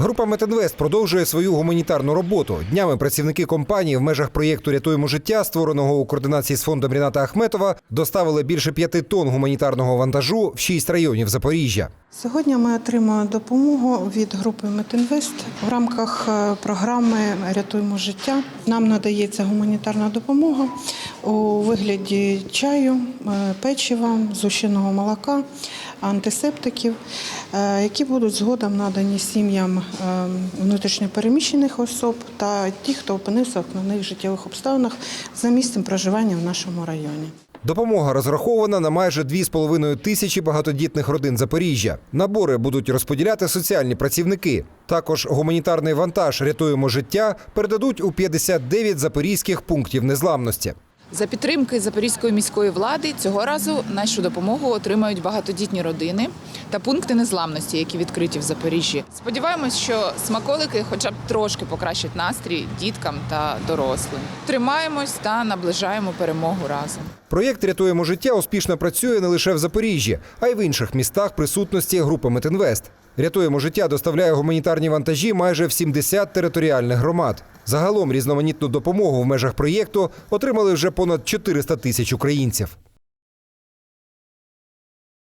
Група Метинвест продовжує свою гуманітарну роботу. Днями працівники компанії в межах проєкту Рятуємо життя, створеного у координації з фондом Ріната Ахметова, доставили більше п'яти тонн гуманітарного вантажу в шість районів Запоріжжя. Сьогодні ми отримуємо допомогу від групи Метинвест в рамках е, програми Рятуємо життя. Нам надається гуманітарна допомога у вигляді чаю, е, печива, зущеного молока, антисептиків, е, які будуть згодом надані сім'ям е, внутрішньопереміщених особ та ті, хто опинився в складних життєвих обставинах за місцем проживання в нашому районі. Допомога розрахована на майже 2,5 тисячі багатодітних родин Запоріжжя. Набори будуть розподіляти соціальні працівники. Також гуманітарний вантаж Рятуємо життя передадуть у 59 запорізьких пунктів незламності. За підтримки Запорізької міської влади цього разу нашу допомогу отримають багатодітні родини та пункти незламності, які відкриті в Запоріжжі. Сподіваємось, що смаколики хоча б трошки покращать настрій діткам та дорослим. Тримаємось та наближаємо перемогу разом. Проєкт Рятуємо життя успішно працює не лише в Запоріжжі, а й в інших містах присутності групи Метинвест. Рятуємо життя доставляє гуманітарні вантажі майже в 70 територіальних громад. Загалом різноманітну допомогу в межах проєкту отримали вже понад 400 тисяч українців.